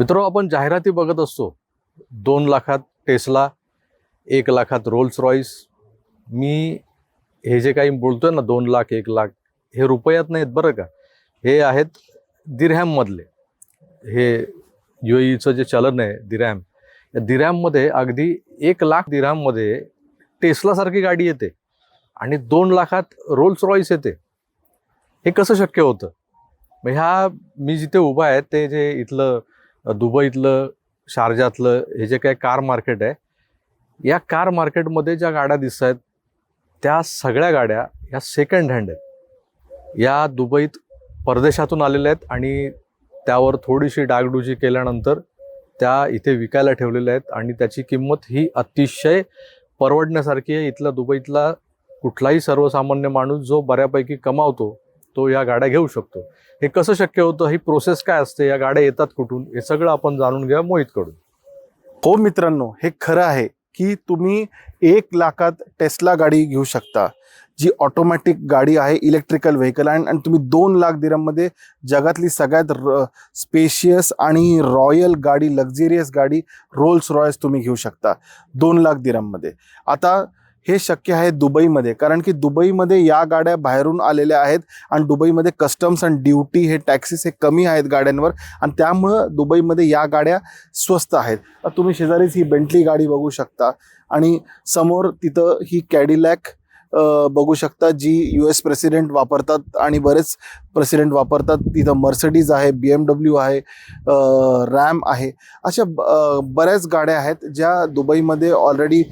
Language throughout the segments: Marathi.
मित्र आपण जाहिराती बघत असतो. दोन लाखात टेस्ला एक लाखात रोल्स रॉईस मी हे जे काही बोलतोय ना दोन लाख एक लाख हे रुपयात नाहीत बरं का? हे आहेत दिरहॅममधले हे यू ईचं जे चलन आहे दिरहॅम. या दिरॅममध्ये अगदी एक लाख दिरहॅममध्ये टेस्लासारखी गाडी येते आणि दोन लाखात रोल्स रॉईस येते. हे कसं शक्य होतं? मग ह्या मी जिथे उभा आहे ते जे इथलं दुबईतलं शारजातलं हे जे काही कार मार्केट आहे या कार मार्केटमध्ये ज्या गाड्या दिसत आहेत त्या सगळ्या गाड्या ह्या सेकंड हँड आहेत. या दुबईत परदेशातून आलेल्या आहेत आणि त्यावर थोडीशी डागडुजी केल्यानंतर त्या इथे विकायला ठेवलेल्या आहेत आणि त्याची किंमत ही अतिशय परवडण्यासारखी आहे. इथला दुबईतला कुठलाही सर्वसामान्य माणूस जो बऱ्यापैकी कमावतो तो या गाड्या घेऊ शकतो. हे कसं शक्य होतं? ही प्रोसेस काय असते? या गाड्या येतात कुठून? हे सगळं आपण जाणून घ्या मोहितकडून. हो मित्रांनो हे खरं आहे की तुम्ही एक लाखात टेस्ला गाडी घेऊ शकता जी ऑटोमॅटिक गाडी आहे इलेक्ट्रिकल व्हेकल आणि आणि तुम्ही दोन लाख दिरामध्ये जगातली सगळ्यात र स्पेशियस आणि रॉयल गाडी लक्झरियस गाडी रोल्स रॉयस तुम्ही घेऊ शकता दोन लाख दिरामध्ये. आता हे शक्य आहे दुबईमध्ये. कारण की दुबईमध्ये या गाड्या बाहेरून आलेल्या आहेत आणि दुबईमध्ये कस्टम्स आणि ड्युटी हे टॅक्सीस हे कमी आहेत गाड्यांवर आणि त्यामुळं दुबईमध्ये या गाड्या स्वस्त आहेत. तुम्ही शेजारीच ही बेंटली गाडी बघू शकता आणि समोर तिथं ही कॅडिलॅक बघू शकता जी यू एस प्रेसिडेंट वापरतात आणि बरेच प्रेसिडेंट वापरतात. तिथं मर्सडीज आहे बी एम डब्ल्यू आहे रॅम आहे. अशा ब- बऱ्याच गाड्या आहेत ज्या दुबईमध्ये ऑलरेडी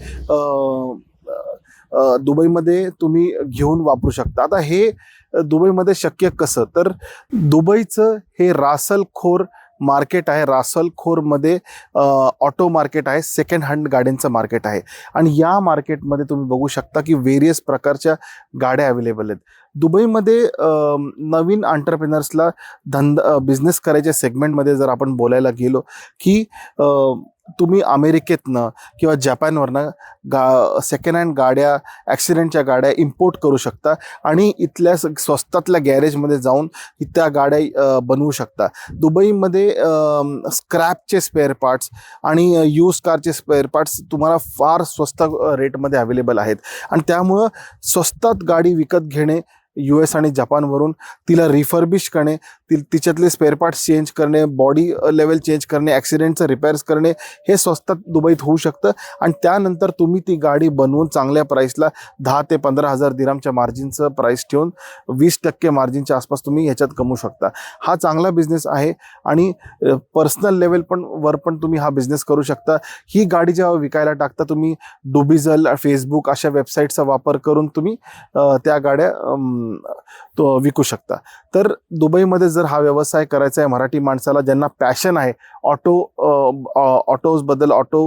दुबईमध्ये तुम्ही घेऊन वापरू शकता. आता हे दुबईमध्ये शक्य कसं? तर दुबईचं हे रासलखोर मार्केट आहे. रासलखोरमध्ये ऑटो मार्केट आहे. सेकंड हँड गाड्यांचं मार्केट आहे. आणि या मार्केटमध्ये तुम्ही बघू शकता की वेरियस प्रकारच्या गाड्या अवेलेबल आहेत. दुबईमध्ये नवीन आंटरप्रिनर्सला धंदा बिझनेस करायच्या सेगमेंटमध्ये जर आपण बोलायला गेलो की तुम्ही अमेरिकेतनं किंवा जपानवरनं गा सेकंड हँड गाड्या ॲक्सिडेंटच्या गाड्या इम्पोर्ट करू शकता आणि इथल्या स- स्वस्तातल्या गॅरेजमध्ये जाऊन त्या गाड्या बनवू शकता. दुबईमध्ये स्क्रॅपचे स्पेअर पार्ट्स आणि यूज कारचे स्पेअर पार्ट्स तुम्हाला फार स्वस्त रेटमध्ये अवेलेबल आहेत. आणि त्यामुळं स्वस्तात गाडी विकत घेणे यू एस आणि जपानवरून तिला रिफर्बिश करणे ति तिच्यातले स्पेअर पार्ट्स चेंज करणे बॉडी लेवल चेंज करणे ॲक्सिडेंटचं रिपेअर्स करणे हे स्वस्तात दुबईत होऊ शकतं. आणि त्यानंतर तुम्ही ती गाडी बनवून चांगल्या प्राईसला दहा ते पंधरा हजार दिरामच्या मार्जिनचं प्राईस ठेवून वीस टक्के मार्जिनच्या आसपास तुम्ही ह्याच्यात कमवू शकता. हा चांगला बिझनेस आहे आणि पर्सनल लेवल पण वर पण तुम्ही हा बिझनेस करू शकता. ही गाडी जेव्हा विकायला टाकता तुम्ही डुबिझल फेसबुक अशा वेबसाईटचा वापर करून तुम्ही त्या गाड्या तो विकू शकता. तर दुबईमध्ये जर हा व्यवसाय करायचा आहे मराठी माणसाला ज्यांना पॅशन आहे ऑटो ऑटोजबद्दल ऑटो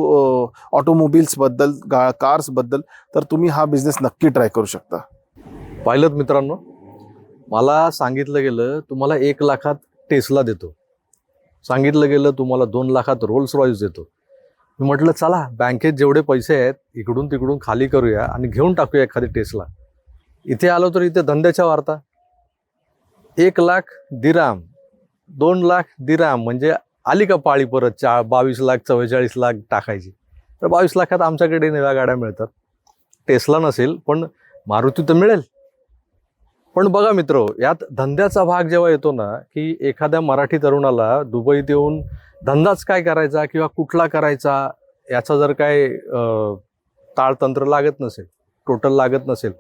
ऑटोमोबिल्सबद्दल गा कार्सबद्दल तर तुम्ही हा बिझनेस नक्की ट्राय करू शकता. पाहिलं मित्रांनो मला सांगितलं गेलं तुम्हाला एक लाखात टेस्ला देतो. सांगितलं गेलं तुम्हाला दोन लाखात रोल्स रॉईस देतो. मी म्हटलं चला बँकेत जेवढे पैसे आहेत इकडून तिकडून खाली करूया आणि घेऊन टाकूया एखादी टेस्ला इथे आलो तर इथे धंद्याच्या वार्ता. एक लाख दिराम दोन लाख दिराम म्हणजे आली का पाळी परत चा बावीस लाख चव्वेचाळीस लाख टाकायची. तर बावीस लाखात आमच्याकडे नव्या गाड्या मिळतात. टेस्ला नसेल पण मारुती तर मिळेल. पण बघा मित्र यात धंद्याचा भाग जेव्हा येतो ना की एखाद्या मराठी तरुणाला दुबईत येऊन धंदाच काय करायचा किंवा कुठला करायचा याचा जर काय ताळतंत्र लागत नसेल टोटल लागत नसेल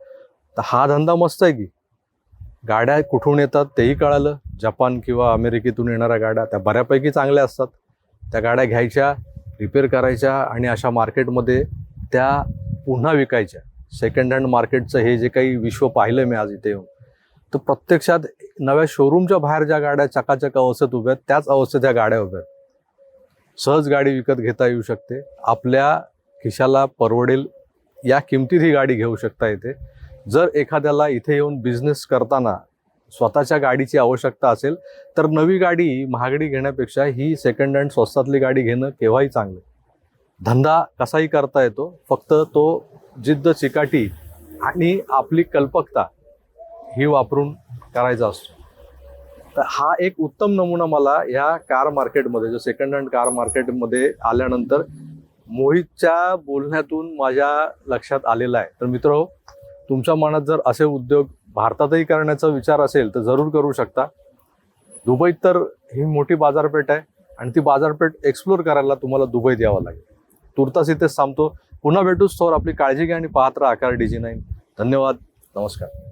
तर हा धंदा मस्त आहे की. गाड्या कुठून येतात तेही कळालं. जपान किंवा अमेरिकेतून येणाऱ्या गाड्या त्या बऱ्यापैकी चांगल्या असतात. त्या गाड्या घ्यायच्या रिपेअर करायच्या आणि अशा मार्केटमध्ये त्या पुन्हा विकायच्या. सेकंड हँड मार्केटचं हे जे काही विश्व पाहिलं मी आज इथे येऊन. तर प्रत्यक्षात नव्या शोरूमच्या बाहेर ज्या गाड्या चकाचक अवस्थेत उभ्या आहेत त्याच अवस्थेत ह्या गाड्या उभ्या आहेत. सहज गाडी विकत घेता येऊ शकते. आपल्या खिशाला परवडेल या किमतीत ही गाडी घेऊ शकता येते जर एखाद्याला इथे येऊन बिझनेस करताना स्वतःच्या गाडीची आवश्यकता असेल तर नवी गाडी महागडी घेण्यापेक्षा ही सेकंड हँड स्वस्तातली गाडी घेणं केव्हाही चांगलं धंदा कसाही करता येतो फक्त तो जिद्द चिकाटी आणि आपली कल्पकता ही वापरून करायचा असतो. तर हा एक उत्तम नमुना मला या कार मार्केटमध्ये जो सेकंड हँड कार मार्केटमध्ये आल्यानंतर मोहितच्या बोलण्यातून माझ्या लक्षात आलेला आहे. तर मित्र हो, तुमच्या मनात जर असे उद्योग भारतातही करण्याचा विचार असेल तर जरूर करू शकता. दुबईत तर ही मोठी बाजारपेठ आहे आणि ती बाजारपेठ एक्सप्लोर करायला तुम्हाला दुबईत यावं लागेल. तुर्तास इथेच थांबतो. पुन्हा भेटूच थोर आपली काळजी घ्या आणि पाहत राहा आकार डीजी नाईन धन्यवाद. नमस्कार.